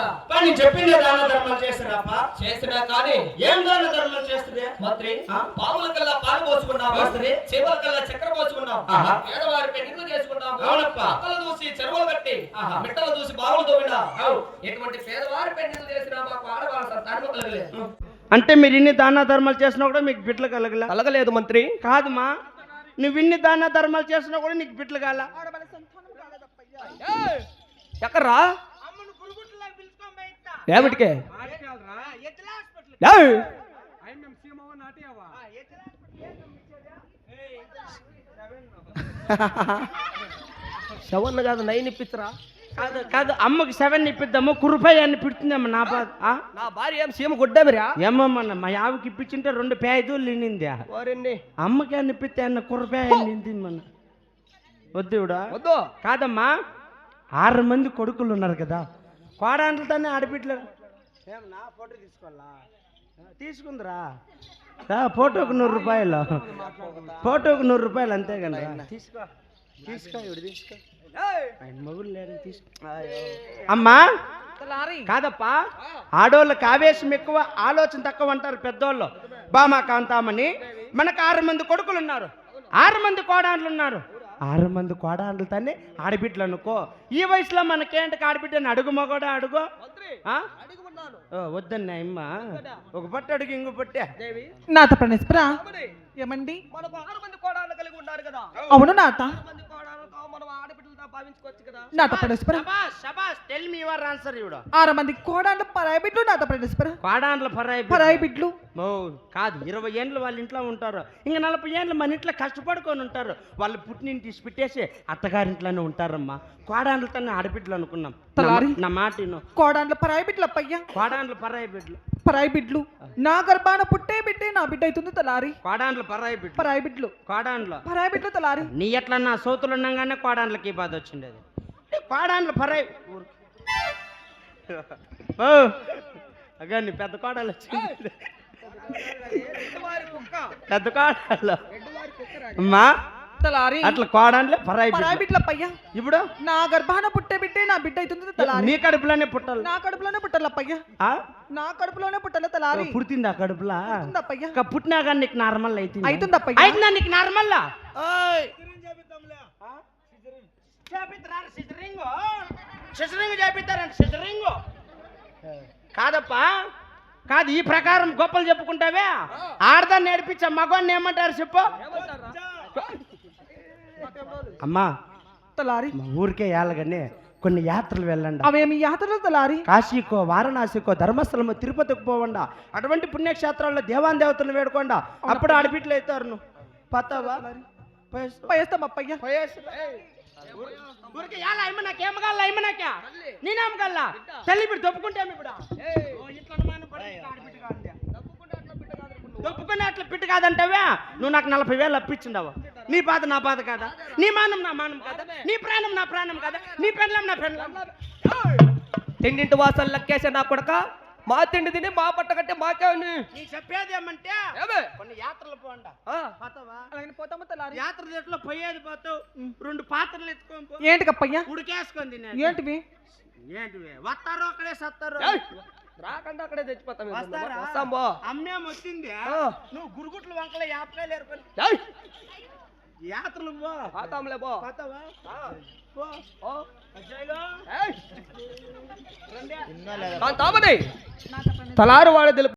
చేస్తారంటే బిడ్డలు అవుతారా పని చెప్పిందే దాన ధర్మాలు చేస్తారప్ప. చేసినా కానీ ఏం దాన ధర్మాలు చేస్తుంది? మంత్రి ఆ? పాముల కల్లా పాలు పోసుకున్నాము పోస్తుంది. చీమల కల్లా చక్కెర పోసుకున్నాం. పేదవారి పెళ్ళిళ్ళు చేసుకున్నాము అవునప్పా. అక్కలు చూసి చెరువులు కట్టి. మిట్టలు చూసి బావులు తోమినా. ఎటువంటి పేదవారి పెళ్ళిళ్ళు చేసినా మాకు ఆడవాళ్ళ సంతానం కలగలేదు. అంటే మీరు ఇన్ని దాన ధర్మాలు చేసినా కూడా మీకు బిడ్డలు కలగల? కలగలేదు మంత్రి. కాదుమా. నువ్వు ఇన్ని దాన ధర్మాలు చేసినా కూడా నీకు బిడ్డలు కాల? ఎక్కడ్రా? శవన్న కాదు నైన్ ఇప్పించరా కాదు కాదు అమ్మకి సెవెన్ ఇప్పిద్దాము కురుపాయి అని పిడుతుందమ్మ నా బాధ ఆ? నా భార్య ఏం సీమ గుడ్డమిరా ఏమమ్మన్న మా యావకి ఇప్పించింటే రెండు పేదలు నిండింది అమ్మకి అని ఇప్పితే అన్న కురపాయ నింది మన వద్దు ఇవిడా. వద్దు. కాదమ్మా ఆరు మంది కొడుకులు ఉన్నారు కదా. కోడాంట్లతోనే ఆడబిడ్డలు. ఏమన్నా ఫోటో తీసుకోవాలా? తీసుకుందిరా. ఫోటోకు నూరు రూపాయలు. ఫోటోకు నూరు రూపాయలు అంతే కదా తీసుకో. తీసుకో తీసుకో. ఆయన తీసుకో. అమ్మా! కాదప్పా! ఆడోళ్ళకి ఆవేశం ఎక్కువ ఆలోచన తక్కువ అంటారు పెద్దోళ్ళు. బామా కాంతామని మనకు ఆరు మంది కొడుకులు ఉన్నారు. ఆరు మంది కోడాండ్లు ఉన్నారు. ఆరు మంది కోడాండ్లతోనే ఆడబిడ్డలు అనుకో. ఈ వయసులో మనకేంటి ఆడబిడ్డని అడుగు మగోడా అడుగు? ఆ? ఓ, వద్దన్నా అమ్మ. ఒక పట్టు అడుగు ఇంకో పట్టే. నాత ప్రణేశ్వరా ఏమండి? మనకు ఆరు మంది కోడాలు కలిగి ఉన్నారు కదా. అవును నాత ఆరు మంది కోడాలతో మనం ఆడబిడ్డలతో భావించుకోవచ్చు కదా నాత శబాష్ టెల్ మీ యువర్ ఆన్సర్ ఇవిడ ఆరు మంది కోడాండ్లు పరాయి బిడ్లు నాత ప్రణేశ్వర కోడాండ్ల పరాయి పరాయి బిడ్లు ఓ కాదు ఇరవై ఏండ్లు వాళ్ళ ఇంట్లో ఉంటారు. ఇంకా నలభై ఏండ్లు మన ఇంట్లో కష్టపడుకొని ఉంటారు. వాళ్ళు పుట్టినింటి తీసి పెట్టేసి అత్తగారింట్లోనే ఉంటారమ్మా. కోడాండ్లతోనే ఆడబిడ్డలు అనుకున్నాం. నా మాట. కోడాండ్ల పరాయి బిడ్లు అప్పయ్యా కోడాండ్లు పరాయి బిడ్డలు పరాయి బిడ్లు నా గర్భాన పుట్టే బిడ్డే నా బిడ్డ అవుతుంది తలారి. కోడాండ్లు పరాయి బిడ్డలు. పరాయి బిడ్లు కోడాండ్లు పరాయి బిడ్లు తలారి. నీ ఎట్లా నా సోతులు ఉండగానే కోడాండ్లకి ఈ బాధ వచ్చిండేది ఏ, కోడాండ్లు పరాయి. అగా నీ పెద్ద కోడలు వచ్చింది. పెద్ద కోడలు అమ్మా. తలారి అట్లా కోడాండ్లే పరాయి బిడ్డలు. ఇప్పుడు? నా గర్భాన పుట్టే బిడ్డే నా బిడ్డ అవుతుంది తలారి. నీ కడుపులోనే పుట్టాలి. నా కడుపులోనే పుట్టాలి అప్పయ్యా ఆ? నా కడుపులోనే పుట్టాలి తలారి. పుడుతుంది ఆ కడుపులా? అవుతుంది అప్పయ్యా ఇంకా పుట్టినా కానీ నీకు నార్మల్ అవుతుంది? అవుతుంది అప్పయ్యా అవుతుందా నీకు నార్మల్ సిజరింగ్. చేపిస్తారండి సిజరింగ్. కాదప్పా? కాదు ఈ ప్రకారం గొప్పలు చెప్పుకుంటావే? ఆడదాన్ని నేర్పించా మగవాడిని ఏమంటారు చెప్పు? అమ్మా తలారి. మా ఊరికే వెళ్ళగానే కొన్ని యాత్రలు వెళ్ళండి. అవేమి యాత్రలు తలారి? కాశీకో వారణాసికో ధర్మస్థలమో తిరుపతికి పోవండా. అటువంటి పుణ్యక్షేత్రాల్లో దేవాన్ దేవతలు వేడుకోండా అప్పుడు ఆడబిడ్డలు అవుతారు నువ్వు? పతావా? పోయేస్తా. అప్పయ్యా. పోయేస్తా. ఊరికే నాకేం నాకే. తల్లి. ఇప్పుడు. దొప్పుకొని అట్లా పిట్టు కాదంటావా? నువ్వు నాకు నలభై వేలు అప్పించిండవు నీ బాధ నా బాధ కాదా? నీ మానం నా మానం కాదా? నీ ప్రాణం నా ప్రాణం కాదా? నీ పెండ్లం నా పెండ్లం తిండింటి వాసన లెక్కేసే నా కొడక మా తిండి తిని మా పట్ట కట్టే మాకే. నీ చెప్పేది ఏమంటే ఏమే? కొన్ని యాత్రలు పోండ. అలాగే పోతాము యాత్ర దేట్లో పోయేది పోతావు రెండు పాత్రలు ఎత్తుకొని పో. ఏంటి కప్పయ్యా ఉడికేసుకొని తినేది. ఏంటివి? ఏంటివి? వస్తారో అక్కడే సత్తారో. రాకుండా అక్కడే? వస్తారా? వస్తాం బో. అమ్మేం వచ్చింది. నువ్వు గురుగుట్లు వంకల యాపకాయలు ఏయ్, యాత్రలు పో. పోతాంలే బో పోతావా? ఆ, పో. ఓ, రండి. తలారు వాడే తెలుపు